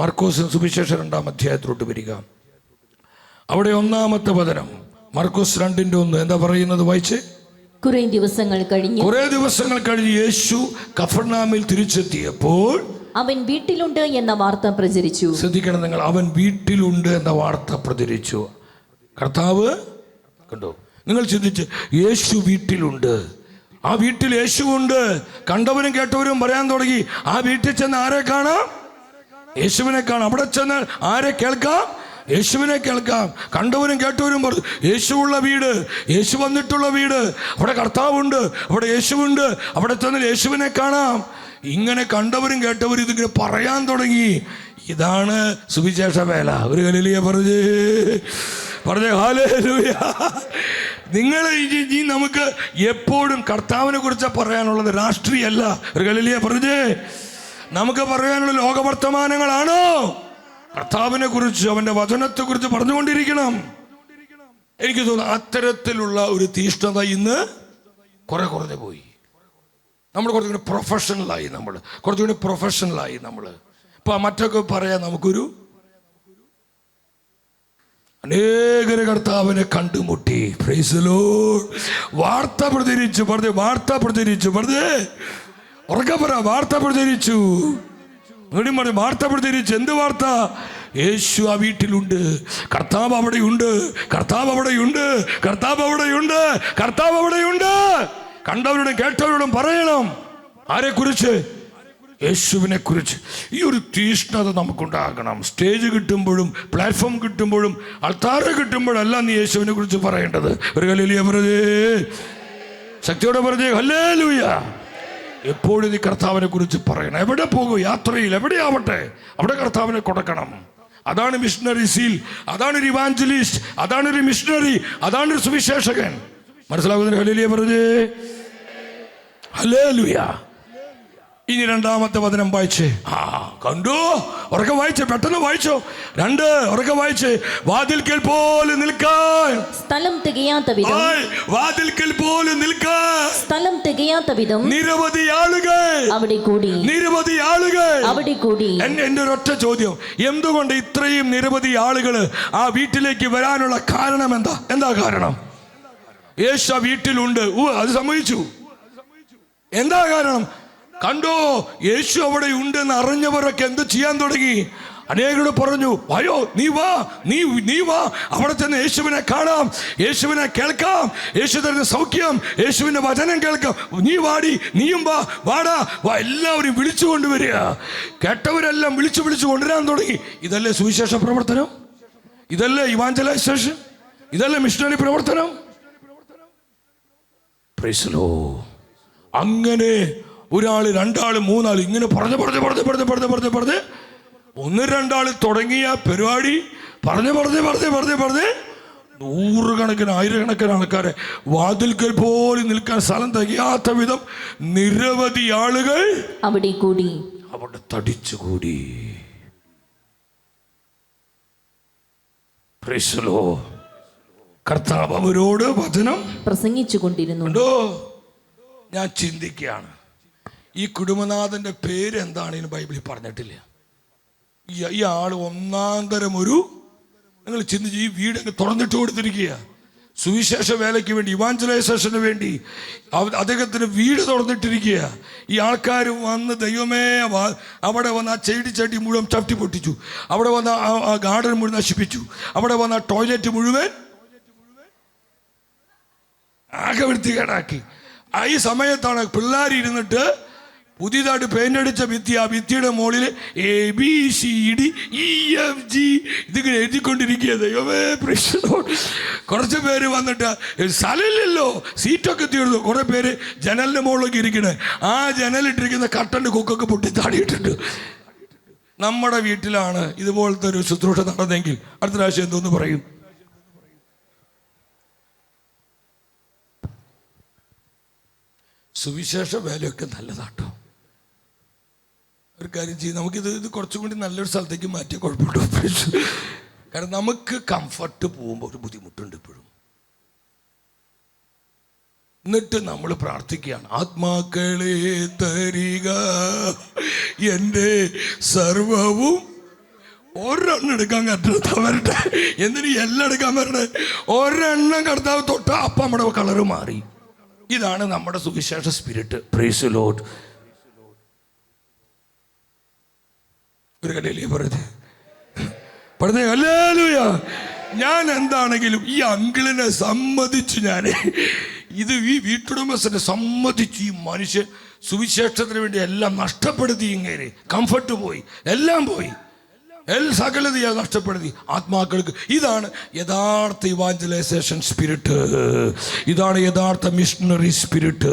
മാർക്കോസിന് സുവിശേഷം രണ്ടാം അധ്യായത്തിലോട്ട് വരിക. അവിടെ ഒന്നാമത്തെ വചനം. മർക്കോസ് രണ്ടിന്റെ ഒന്ന്. എന്താ പറയുന്നത് വായിച്ച്? കുറെ ദിവസങ്ങൾ കഴിഞ്ഞ്. കുറെ ദിവസങ്ങൾ കഴിഞ്ഞ് യേശു കഫർനാമിൽ തിരിച്ചെത്തിയപ്പോൾ അവൻ വീട്ടിലുണ്ട് എന്ന വാർത്ത പ്രചരിച്ചു. ശ്രദ്ധിക്കണം നിങ്ങൾ. അവൻ വീട്ടിലുണ്ട് എന്ന വാർത്ത പ്രചരിച്ചു. കർത്താവ് കണ്ടോ? നിങ്ങൾ ചിന്തിച്ച് യേശു വീട്ടിലുണ്ട്. ആ വീട്ടിൽ യേശുവുണ്ട് കണ്ടവരും കേട്ടവരും പറയാൻ തുടങ്ങി. ആ വീട്ടിൽ ചെന്ന് ആരെ കാണാം? യേശുവിനെ കാണാം. അവിടെ ചെന്നാൽ ആരെ കേൾക്കാം? യേശുവിനെ കേൾക്കാം. കണ്ടവരും കേട്ടവരും പറഞ്ഞു യേശുവുള്ള വീട് യേശു വന്നിട്ടുള്ള വീട് അവിടെ കർത്താവുണ്ട് അവിടെ യേശുവുണ്ട് അവിടെ ചെന്നാൽ യേശുവിനെ കാണാം. ഇങ്ങനെ കണ്ടവരും കേട്ടവരും ഇതിങ്ങനെ പറയാൻ തുടങ്ങി. ഇതാണ് സുവിശേഷ വേല. ഒരു കലിലിയ പറഞ്ഞേ. പറഞ്ഞേ ഹാലേ നിങ്ങൾ ഈ നമുക്ക് എപ്പോഴും കർത്താവിനെ കുറിച്ച് പറയാനുള്ളത് രാഷ്ട്രീയല്ല. ഒരു കലിലിയ പറഞ്ഞേ. നമുക്ക് പറയാനുള്ള ലോകവർത്തമാനങ്ങളാണോ? കർത്താവിനെ കുറിച്ച് അവന്റെ വചനത്തെ കുറിച്ച് പറഞ്ഞുകൊണ്ടിരിക്കണം. എനിക്ക് തോന്നുന്നു അത്തരത്തിലുള്ള ഒരു തീഷ്ണത ഇന്ന് കുറെ കുറഞ്ഞു പോയി. നമ്മൾ കുറച്ചുകൂടി പ്രൊഫഷണലായി നമ്മൾ. കുറച്ചുകൂടി പ്രൊഫഷണലായി നമ്മൾ. ഇപ്പൊ മറ്റൊക്കെ പറയാൻ നമുക്കൊരു അനേകര കർത്താവിനെ കണ്ടുമുട്ടി. വാർത്ത പ്രചരിച്ചു പറഞ്ഞു വാർത്ത പ്രചരിച്ചു പറഞ്ഞേ വാർത്ത പ്രചരിച്ചു. വീണ്ടും വാർത്ത പ്രചരിച്ചു. എന്ത് വാർത്ത? യേശു ആ വീട്ടിലുണ്ട്. കർത്താവ് അവിടെയുണ്ട്. കർത്താവ് അവിടെയുണ്ട്. കർത്താവ് അവിടെയുണ്ട്. കർത്താവ് അവിടെയുണ്ട്. കണ്ടവരോടും കേട്ടവരോടും പറയണം. ആരെക്കുറിച്ച്? യേശുവിനെ കുറിച്ച് ഈ ഒരു തീഷ്ണത നമുക്കുണ്ടാകണം. സ്റ്റേജ് കിട്ടുമ്പോഴും പ്ലാറ്റ്ഫോം കിട്ടുമ്പോഴും അൾത്താറ് കിട്ടുമ്പോഴല്ല നീ യേശുവിനെ കുറിച്ച് പറയേണ്ടത്. ഒരു കലിയ പറഞ്ഞേ. ശക്തിയോടെ പറഞ്ഞേ. ഹല്ലേ എപ്പോഴും നീ കർത്താവിനെ കുറിച്ച് പറയണം. എവിടെ പോകും? യാത്രയിൽ എവിടെയാവട്ടെ? അവിടെ കർത്താവിനെ കൊടുക്കണം. അതാണ് മിഷണറി സീൽ അതാണ് ഒരു ഇവാഞ്ചലിസ്റ്റ് അതാണ് ഒരു മിഷണറി അതാണ് ഒരു സുവിശേഷകൻ. മനസ്സിലാകുന്ന ഹലേലിയ പറഞ്ഞേ. ഹലേലുയ ഇനി രണ്ടാമത്തെ വചനം വായിച്ചേ. ആ കണ്ടു? ഉറക്കെ വായിച്ചേ പെട്ടെന്ന് വായിച്ചോ. രണ്ട് ഉറക്കെ വായിച്ചേ. വാതിൽക്കൽ പോലെ നിൽക്കാൻ സ്ഥലം തികയാത്ത വിധം. വാതിൽക്കൽ പോലെ നിൽക്കാൻ സ്ഥലം തികയാത്ത വിധം. നിരവധി ആളുകൾ. അവിടെ കൂടി. നിരവധി ആളുകൾ. അവിടെ കൂടി. എന്റെ എന്റെ ഒരൊറ്റ ചോദ്യം. എന്തുകൊണ്ട് ഇത്രയും നിരവധി ആളുകൾ ആ വീട്ടിലേക്ക് വരാനുള്ള കാരണം എന്താ? എന്താ കാരണം? യേശു ആ വീട്ടിലുണ്ട്. ഊ അത് സമ്മതിച്ചു. എന്താ കാരണം? കണ്ടോ യേശു അവിടെ ഉണ്ടെന്ന് അറിഞ്ഞവരൊക്കെ എന്ത് ചെയ്യാൻ തുടങ്ങി? അനേകരോട് പറഞ്ഞു അയ്യോ നീ വാ നീ നീ വാ അവിടെ ചെന്ന് യേശുവിനെ കാണാം യേശുവിനെ കേൾക്കാം യേശു തരുന്ന സൗഖ്യം യേശുവിന്റെ വചനം കേൾക്കാം. നീ വാടി നീയും വാ വാടാ വാ എല്ലാവരും വിളിച്ചു കൊണ്ടുവരിക. കേട്ടവരെല്ലാം വിളിച്ചു വിളിച്ചു കൊണ്ടുവരാൻ തുടങ്ങി. ഇതല്ലേ സുവിശേഷ പ്രവർത്തനം? ഇതല്ലേ ഇവാഞ്ചലൈസേഷൻ ഇതല്ലേ മിഷണറി പ്രവർത്തനം? അങ്ങനെ ഒരാൾ രണ്ടാൾ മൂന്നാൾ ഇങ്ങനെ പറഞ്ഞ് പറഞ്ഞ് പറഞ്ഞ് പറഞ്ഞ് പറഞ്ഞ് പറഞ്ഞ് പറഞ്ഞ് ഒന്ന് രണ്ടാൾ തുടങ്ങിയ പരിപാടി പറഞ്ഞ് പറഞ്ഞ് പറഞ്ഞ് പറഞ്ഞ് പറഞ്ഞ് നൂറുകണക്കിന് ആയിരക്കണക്കിന് ആൾക്കാരെ വാതിൽക്കൽ പോലും നിൽക്കാൻ സ്ഥലം തികയാത്ത വിധം നിരവധി ആളുകൾ അവിടെ കൂടി അവിടെ തടിച്ചുകൂടി കർത്താവ് അവരോട് വചനം പ്രസംഗിച്ചു കൊണ്ടിരുന്നുണ്ടോ ഞാൻ ചിന്തിക്കുകയാണ് ഈ കുടുംബനാഥന്റെ പേര് എന്താണെന്ന് ബൈബിളിൽ പറഞ്ഞിട്ടില്ല. ഈ ആൾ ഒന്നാം തരം ഒരു നിങ്ങൾ ചിന്തിച്ച് ഈ വീട് അങ്ങ് തുറന്നിട്ട് കൊടുത്തിരിക്കുക സുവിശേഷ വേലയ്ക്ക് വേണ്ടി ഇവാഞ്ചലൈസേഷന് വേണ്ടി അദ്ദേഹത്തിന് വീട് തുറന്നിട്ടിരിക്കുക ഈ ആൾക്കാർ വന്ന് ദൈവമേ അവിടെ വന്ന് ആ ചെടി ചട്ടി മുഴുവൻ ചവിട്ടി പൊട്ടിച്ചു. അവിടെ വന്ന് ആ- ആ ഗാർഡൻ മുഴുവൻ നശിപ്പിച്ചു. അവിടെ വന്ന് ആ ടോയ്ലറ്റ് മുഴുവൻ ആകെ വൃത്തികേടാക്കി. ആ ഈ സമയത്താണ് പിള്ളേർ ഇരുന്നിട്ട് പുതിയതായിട്ട് പെയിന്റ് അടിച്ച ഭിത്തി ആ ഭിത്തിയുടെ മുകളിൽ A B C D E F G ഇതിങ്ങനെ എഴുതിക്കൊണ്ടിരിക്കുക ദൈവമേ പ്രശ്നം കുറച്ച് പേര് വന്നിട്ട് സ്ഥലമില്ലല്ലോ. സീറ്റൊക്കെ തീർന്നു. കുറെ പേര് ജനലിന്റെ മുകളിലൊക്കെ ഇരിക്കണേ. ആ ജനലിട്ടിരിക്കുന്ന കട്ടന്റെ കുക്കൊക്കെ പൊട്ടി താടിയിട്ടുണ്ട്. നമ്മുടെ വീട്ടിലാണ് ഇതുപോലത്തെ ഒരു ശുശ്രൂഷ നടന്നെങ്കിൽ അടുത്ത പ്രാവശ്യം എന്തോന്ന് പറയും? സുവിശേഷ വേലയൊക്കെ നല്ലതാട്ടോ. കാര്യം ചെയ്യും. നമുക്കിത് ഇത് കുറച്ചും കൂടി നല്ലൊരു സ്ഥലത്തേക്ക് മാറ്റിയ കുഴപ്പമുണ്ടോ കാരണം നമുക്ക് കംഫർട്ട് പോകുമ്പോൾ ഒരു ബുദ്ധിമുട്ടുണ്ട് ഇപ്പോഴും. എന്നിട്ട് നമ്മൾ പ്രാർത്ഥിക്കുകയാണ് ആത്മാക്കളെ തരിക എന്റെ സർവവും ഒരെണ്ണം എടുക്കാൻ കർത്താവ് വരട്ടെ. എന്തിന് എല്ലാം എടുക്കാൻ വരട്ടെ. ഒരെണ്ണം കർത്താവ് തൊട്ട് അപ്പം നമ്മുടെ കളറ് മാറി. ഇതാണ് നമ്മുടെ സുവിശേഷ സ്പിരിറ്റ് പ്രൈസ് ലോഡ് അല്ലേലൂയ ഞാൻ എന്താണെങ്കിലും ഈ അങ്കിളിനെ സമ്മതിച്ചു ഞാൻ ഇത് ഈ വീട്ടുടമസ്ഥനെ സമ്മതിച്ചു. ഈ മനുഷ്യൻ സുവിശേഷത്തിന് വേണ്ടി എല്ലാം നഷ്ടപ്പെടുത്തി ഇങ്ങനെ. കംഫർട്ട് പോയി. എല്ലാം പോയി. എൽ സകലതയാ നഷ്ടപ്പെടുത്തി. ആത്മാക്കൾക്ക് ഇതാണ് യഥാർത്ഥ ഇവാഞ്ചലൈസേഷൻ സ്പിരിറ്റ് ഇതാണ് യഥാർത്ഥ മിഷണറി സ്പിരിറ്റ്